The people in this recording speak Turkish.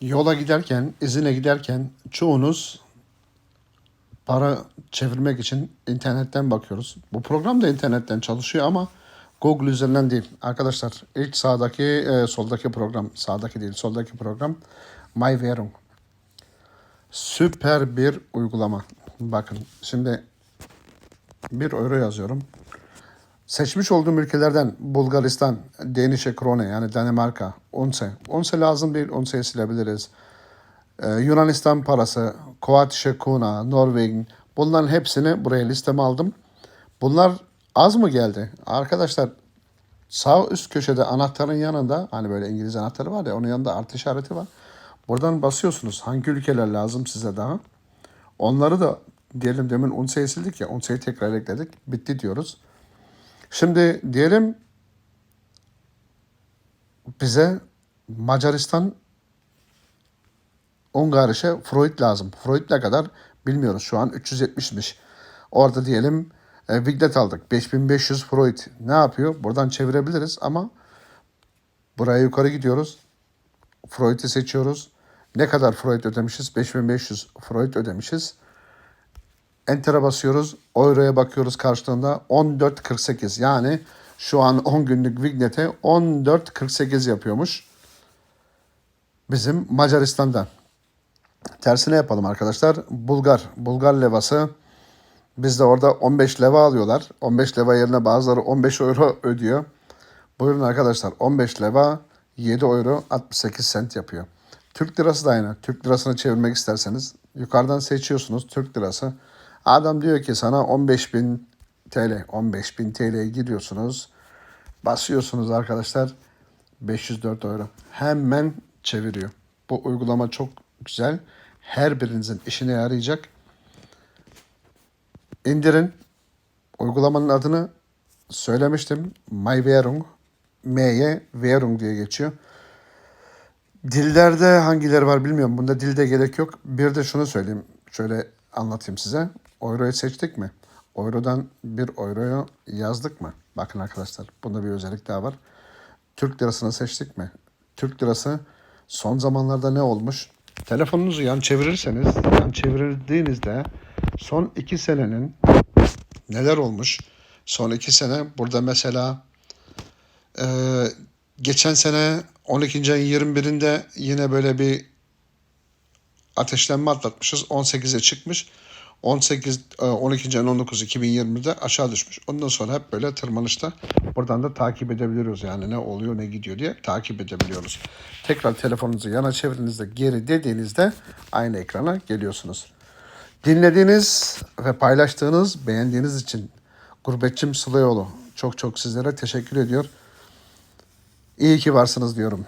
Yola giderken, izine giderken çoğunuz para çevirmek için internetten bakıyoruz. Bu program da internetten çalışıyor ama Google üzerinden değil. Arkadaşlar ilk sağdaki, e, soldaki program, sağdaki değil, soldaki program MyVerung. Süper bir uygulama. Bakın şimdi bir euro yazıyorum. Seçmiş olduğum ülkelerden Bulgaristan, Dänişe Krone yani Danimarka, Unse. Unse lazım değil, Unse'yi silebiliriz. Ee, Yunanistan parası, Kroatische Kuna, Norveç'in bunların hepsini buraya listeme aldım. Bunlar az mı geldi? Arkadaşlar sağ üst köşede anahtarın yanında hani böyle İngiliz anahtarı var ya onun yanında artı işareti var. Buradan basıyorsunuz hangi ülkeler lazım size daha. Onları da diyelim demin UNSE'yi sildik ya UNSE'yi tekrar ekledik. Bitti diyoruz. Şimdi diyelim bize Macaristan Ungarische Freud lazım. Freud ne kadar bilmiyoruz. Şu an 370'miş. Orada diyelim e, Wiglet aldık. 5500 Freud. Ne yapıyor? Buradan çevirebiliriz ama buraya yukarı gidiyoruz. Freud'i seçiyoruz. Ne kadar Freud ödemişiz? 5500 Freud ödemişiz. Enter'a basıyoruz. Euro'ya bakıyoruz karşılığında 14.48. Yani şu an 10 günlük Vignet'e 14.48 yapıyormuş. Bizim Macaristan'da. Tersine yapalım arkadaşlar. Bulgar. Bulgar levası. Bizde orada 15 leva alıyorlar. 15 leva yerine bazıları 15 euro ödüyor. Buyurun arkadaşlar 15 leva 7 euro 68 sent yapıyor. Türk lirası da aynı. Türk lirasını çevirmek isterseniz yukarıdan seçiyorsunuz Türk lirası. Adam diyor ki sana 15.000 TL, 15.000 TL'ye giriyorsunuz. Basıyorsunuz arkadaşlar 504 euro. Hemen çeviriyor. Bu uygulama çok güzel. Her birinizin işine yarayacak. İndirin. Uygulamanın adını söylemiştim. MyVerung. M'ye Verung diye geçiyor. Dillerde hangileri var bilmiyorum. Bunda dilde gerek yok. Bir de şunu söyleyeyim. Şöyle anlatayım size. Euro'yu seçtik mi? Euro'dan bir euroyu yazdık mı? Bakın arkadaşlar bunda bir özellik daha var. Türk lirasını seçtik mi? Türk lirası son zamanlarda ne olmuş? Telefonunuzu yan çevirirseniz, yan çevirdiğinizde son iki senenin neler olmuş? Son iki sene burada mesela e, geçen sene 12. ayın 21'inde yine böyle bir ateşlenme atlatmışız. 18'e çıkmış. 18 e, 12. ayın 19 2020'de aşağı düşmüş. Ondan sonra hep böyle tırmanışta buradan da takip edebiliyoruz yani ne oluyor ne gidiyor diye takip edebiliyoruz. Tekrar telefonunuzu yana çevirdiğinizde geri dediğinizde aynı ekrana geliyorsunuz. Dinlediğiniz ve paylaştığınız, beğendiğiniz için Gurbetçim Sılayoğlu çok çok sizlere teşekkür ediyor. İyi ki varsınız diyorum.